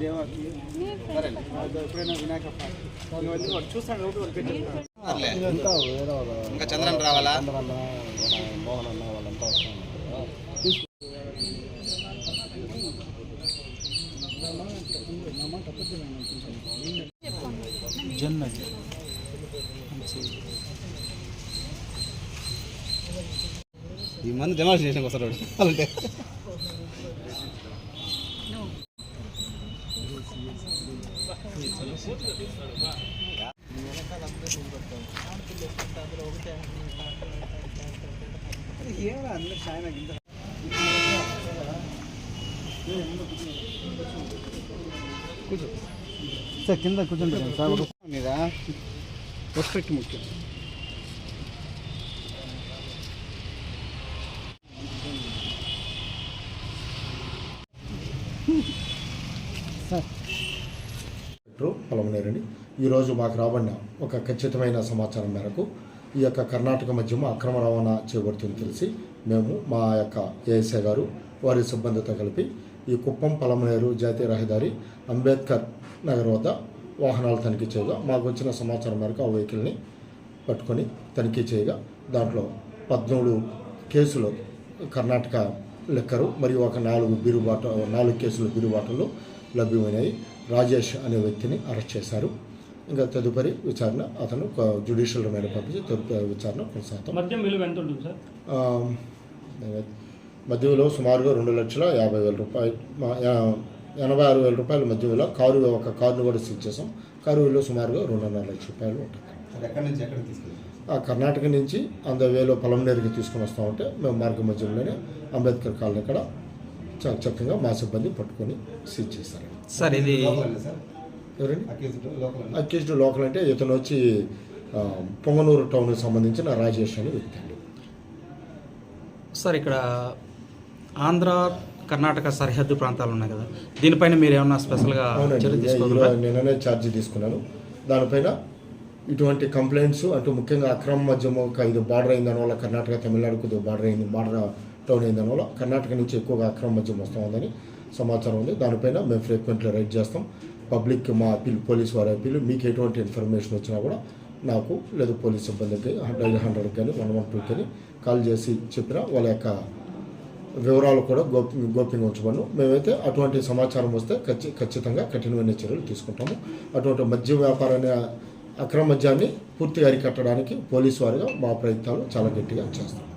దేవాకి? ఎప్పుడైనా వినాయక కాబట్టి పెట్టారు ఇంకా చంద్రన్ రావాలా? మోహన్ అన్న వాళ్ళంతా ఈ మంది డెమాన్స్ట్రేషన్ వస్తారు అంటే ఏమో అందరు చాలా ఇంత కూర్చో సార్ కింద కూర్చోండి సార్ మీద రెస్పెక్ట్ ముఖ్యం సార్ డాక్టర్ పలమనేరని. ఈరోజు మాకు రాబడిన ఒక ఖచ్చితమైన సమాచారం మేరకు ఈ యొక్క కర్ణాటక మధ్యమ అక్రమ రవాణా చేయబడుతుంది తెలిసి మేము మా యొక్క ఏఎస్ఐ గారు వారి సిబ్బందితో కలిపి ఈ కుప్పం పలమనేరు జాతీయ రహదారి అంబేద్కర్ నగర్ వద్ద వాహనాలు తనిఖీ చేయగా మాకు వచ్చిన సమాచారం మేరకు ఆ వెహికల్ని పట్టుకొని తనిఖీ చేయగా దాంట్లో పద్మూడు కేసులు కర్ణాటక లెక్కరు మరియు ఒక నాలుగు బిరుబాట నాలుగు కేసులు బిరుబాటలు లభ్యమైనాయి రాజేష్ అనే వ్యక్తిని అరెస్ట్ చేశారు. ఇంకా తదుపరి విచారణ అతను జ్యుడిషియల్ రిమైండ్ పంపించి తదుపరి విచారణ కొనసాగుతాం. మద్యం విలువ ఎంత ఉంటుంది సార్? విలువ సుమారుగా రెండు లక్షల యాభై వేల రూపాయలు ఎనభై ఆరు వేల రూపాయల మధ్య విలువ కారు ఒక కారును కూడా సీజ్ చేసాం కారు విలువ సుమారుగా రెండున్నర లక్షల రూపాయలు ఉంటుంది. ఆ కర్ణాటక నుంచి అంద వేలో పొలంనేరుకి తీసుకొని వస్తూ ఉంటే మేము మార్గ మధ్యలోనే అంబేద్కర్ కాలనీ ఇక్కడ చ- చక్కగా మా సిబ్బంది పట్టుకొని సీజ్ చేశారు. సార్ ఇది అక్యూజ్డ్ లోకల్ అంటే ఇతను వచ్చి పొంగనూరు టౌన్కి సంబంధించిన రాజేష్ అనే వ్యక్తి అండి. సార్ ఇక్కడ ఆంధ్ర కర్ణాటక సరిహద్దు ప్రాంతాలు ఉన్నాయి కదా. దీనిపైన మీరు ఏమన్నా స్పెషల్గా నిన్ననే ఛార్జ్ తీసుకున్నాను. దానిపైన ఇటువంటి కంప్లైంట్స్ అంటూ ముఖ్యంగా అక్రమ మద్యం ఒక ఇది బార్డర్ అయిన దానివల్ల కర్ణాటక తమిళనాడు కొద్దిగా బార్డర్ అయింది బార్డర్ టౌన్ అయిన దానివల్ల కర్ణాటక నుంచి ఎక్కువగా అక్రమ మద్యం వస్తూ ఉందని సమాచారం ఉంది. దానిపైన మేము ఫ్రీక్వెంట్లీ రైడ్ చేస్తాం. పబ్లిక్ మా అప్పీల్ పోలీస్ వారి అప్పీల్. మీకు ఎటువంటి ఇన్ఫర్మేషన్ వచ్చినా కూడా నాకు లేదా పోలీస్ సిబ్బందికి హండ్రెడ్ కానీ వన్ వన్ టూ కానీ కాల్ చేసి చెప్పినా వాళ్ళ యొక్క వివరాలు కూడా గోప్య గోప్యంగా ఉంచబడను మేమైతే అటువంటి సమాచారం వస్తే ఖచ్చి ఖచ్చితంగా కఠినమైన చర్యలు తీసుకుంటాము. అటువంటి మద్య వ్యాపారాన్ని అక్రమ మద్యాన్ని పూర్తిగా అరికట్టడానికి పోలీసు వారిగా మా ప్రయత్నాలు చాలా గట్టిగా చేస్తాం.